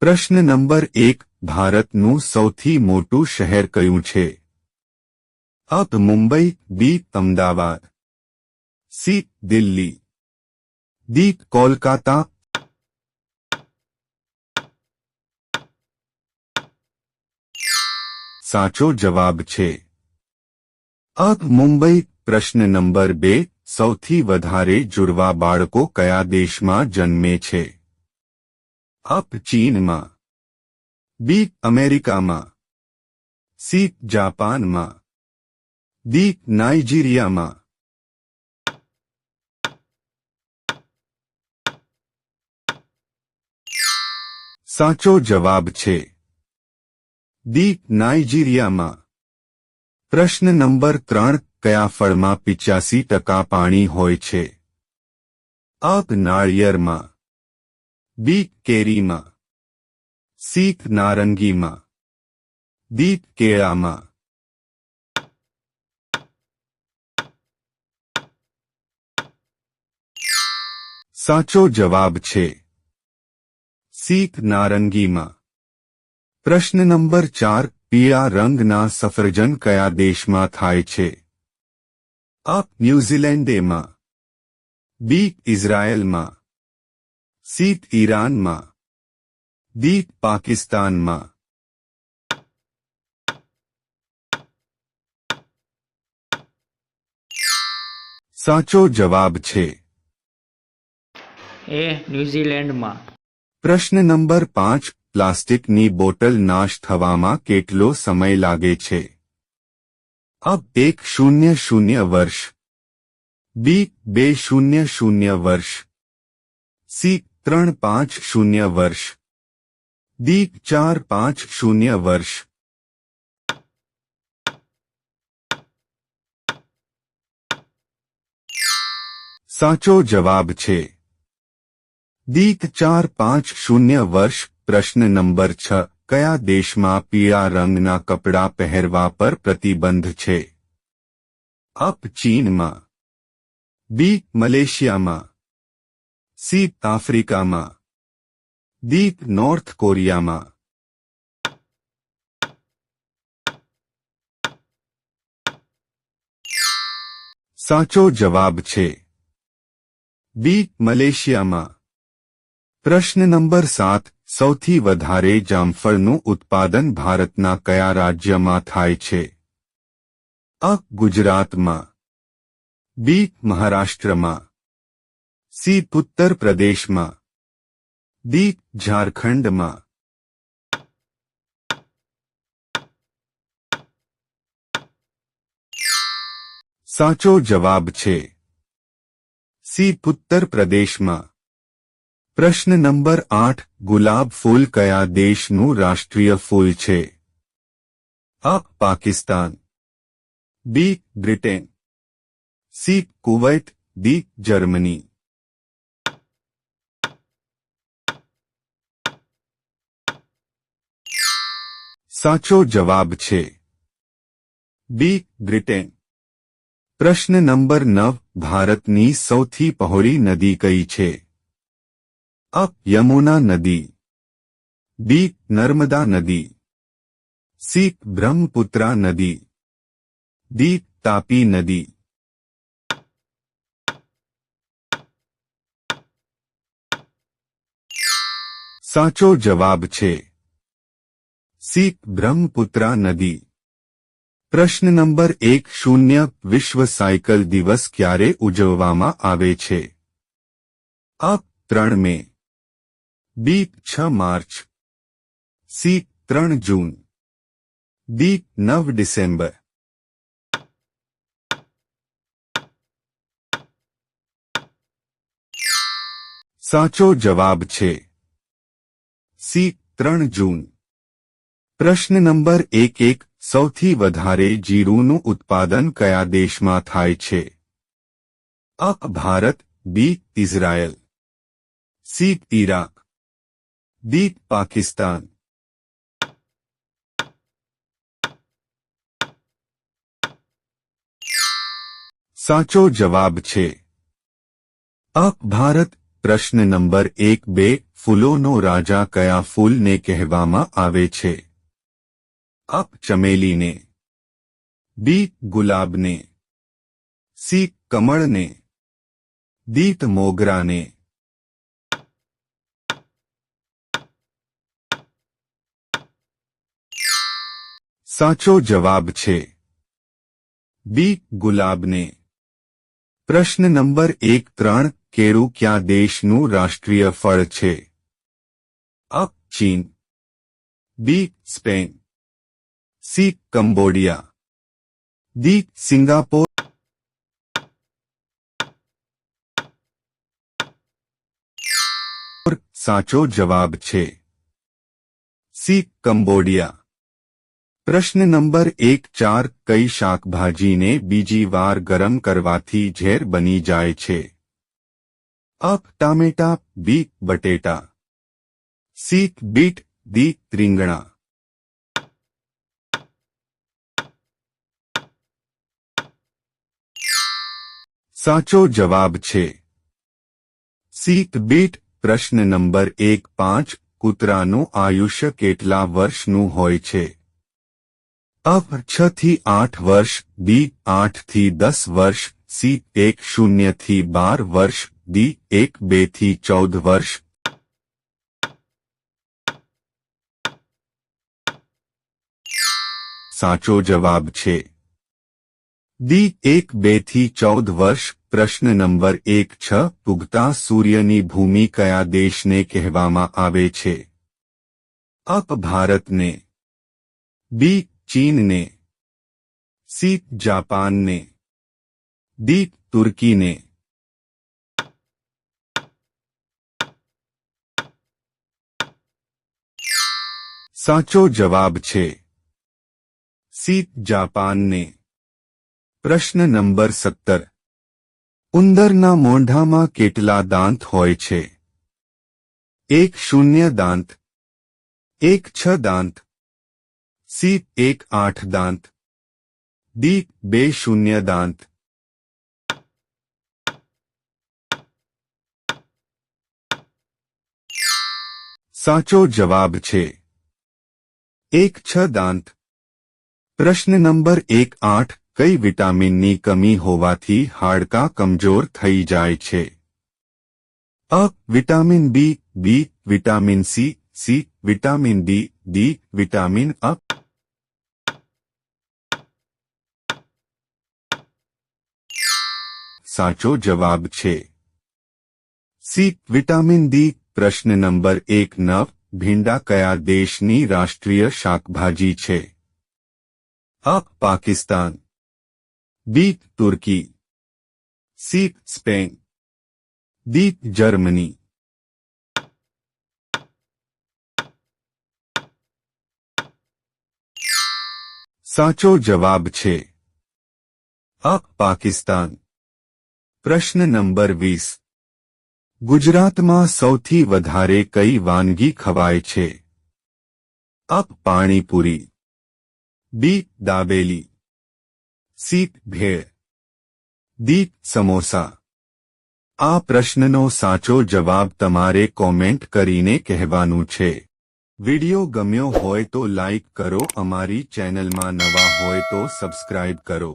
પ્રશ્ન નંબર એક, ભારતનું સૌથી મોટું શહેર કયું છે? Up Mumbai, B, Ahmedabad. C, Delhi. D, Kolkata. સાચો જવાબ છે. અપ મુંબઈ, પ્રશ્ન નંબર બે, સૌથી વધારે જુડવા બાળકો કયા દેશમાં જન્મે છે? અપ ચીનમાં બી અમેરિકામાં સી જાપાનમાં દી નાઇજીરિયામાં. સાચો જવાબ છે દી નાઇજીરિયામાં. પ્રશ્ન નંબર ત્રણ, કયા ફળમાં પિચ્યાસી ટકા પાણી હોય છે? અપ નાળિયેરમાં બી કેરીમાં સીખ નારંગીમાં દીપ કેળામાં સાચો જવાબ છે સીખ નારંગીમાં પ્રશ્ન નંબર ચાર પીળા રંગના સફરજન કયા દેશમાં થાય છે આપ ન્યૂઝીલેન્ડેમાં બી ઇઝરાયેલમાં સી ઈરાનમાં દીત પાકિસ્તાનમાં સાચો જવાબ છે એ ન્યુઝીલેન્ડમાં પ્રશ્ન નંબર પાંચ પ્લાસ્ટિકની બોટલ નાશ થવામાં કેટલો સમય લાગે છે અબ એક શૂન્ય શૂન્ય વર્ષ બી બે શૂન્ય શૂન્ય વર્ષ સી ત્રણ પાંચ શૂન્ય વર્ષ. દીક ચાર પાંચ શૂન્ય વર્ષ. સાચો જવાબ છે. દીક ચાર પાંચ શૂન્ય વર્ષ, પ્રશ્ન નંબર છ, કયા દેશમાં પીળા રંગના કપડાં પહેરવા પર પ્રતિબંધ છે? અપ ચીનમાં. બી, મલેશિયામાં. સી આફ્રિકામાં ડી નોર્થ કોરિયામાં સાચો જવાબ છે બી મલેશિયામાં પ્રશ્ન નંબર સાત સૌથી વધારે જામફળનું ઉત્પાદન ભારતના કયા રાજ્યમાં થાય છે અ ગુજરાતમાં બી મહારાષ્ટ્રમાં સી ઉત્તર પ્રદેશમાં. ડી ઝારખંડમાં. સાચો જવાબ છે. સી ઉત્તર પ્રદેશમાં. પ્રશ્ન નંબર આઠ, ગુલાબ ફૂલ કયા દેશનું રાષ્ટ્રીય ફૂલ છે? અ, Pakistan. B, Britain. C, Kuwait. D Germany. સાચો જવાબ છે. બી બ્રિટેન પ્રશ્ન નંબર નવ, ભારતની સૌથી પહોળી નદી કઈ છે? અ, યમુના નદી. બી નર્મદા નદી. સી બ્રહ્મપુત્રા નદી. ડી તાપી નદી. સાચો જવાબ છે. સી બ્રહ્મપુત્રા નદી પ્રશ્ન નંબર એક શૂન્ય વિશ્વ સાયકલ દિવસ ક્યારે ઉજવવામાં આવે છે અ ત્રણ મે બી છ માર્ચ સી ત્રણ જૂન ડી નવ ડિસેમ્બર સાચો જવાબ છે સી ત્રણ જૂન પ્રશ્ન નંબર એક એક સૌથી વધારે જીરુંનું ઉત્પાદન કયા દેશમાં થાય છે અ Bharat B Israel C Iraq D Pakistan સાચો જવાબ છે અ ભારત પ્રશ્ન નંબર એક બે ફૂલોનો રાજા કયા ફૂલને કહેવામાં આવે છે અપ ચમેલીને બી ગુલાબને સી કમળને દીત મોગરાને સાચો જવાબ છે બી ગુલાબને પ્રશ્ન નંબર એક ત્રણ કેળું ક્યાં દેશનું રાષ્ટ્રીય ફળ છે અ ચીન B Spain C Cambodia D Singapore સાચો જવાબ છે સી કંબોડિયા પ્રશ્ન નંબર એક ચાર કઈ શાકભાજીને બીજી વાર ગરમ કરવાથી ઝેર બની જાય છે અપ ટામેટા બી બટેટા સી બીટ દી રીંગણા સાચો જવાબ છે સીત બીટ પ્રશ્ન નંબર એક પાંચ કૂતરાનું આયુષ્ય કેટલા વર્ષનું હોય છે અપ છ થી આઠ વર્ષ બી આઠથી દસ વર્ષ સી એક શૂન્યથી બાર વર્ષ ડી એક બેથી ચૌદ વર્ષ સાચો જવાબ છે દી એક બેથી ચૌદ વર્ષ પ્રશ્ન નંબર એક છ ઉગતા સૂર્યની ભૂમિ કયા દેશને કહેવામાં આવે છે અપ ભારતને બી ચીનને સી જાપાનને ડી તુર્કીને સાચો જવાબ છે સી જાપાનને પ્રશ્ન નંબર સત્તર ઉંદરના મોંઢામાં કેટલા દાંત હોય છે? એક શૂન્ય દાંત, એક છ દાંત, સી એક આઠ દાંત, ડી બે શૂન્ય દાંત. સાચો જવાબ છે, એક છ દાંત. પ્રશ્ન નંબર એક આઠ. કઈ વિટામિનની કમી હોવાથી હાડકાં કમજોર થઈ જાય છે અ vitamin B B vitamin C C vitamin D D vitamin અ સાચો જવાબ છે સી વિટામિન ડી પ્રશ્ન નંબર એક નવ ભીંડા કયા દેશની રાષ્ટ્રીય શાકભાજી છે અ Pakistan B Turkey C. Spain. D. Germany સાચો જવાબ છે. અ, પાકિસ્તાન. પ્રશ્ન નંબર વીસ. ગુજરાતમાં સૌથી વધારે કઈ વાનગી ખવાય છે? અ, panipuri. B, dabeli. C bhel D samosa આ પ્રશ્નનો સાચો જવાબ તમારે કોમેન્ટ કરીને કહેવાનું છે વિડિયો ગમ્યો હોય તો લાઇક કરો અમારી ચેનલમાં નવા હોય તો સબસ્ક્રાઇબ કરો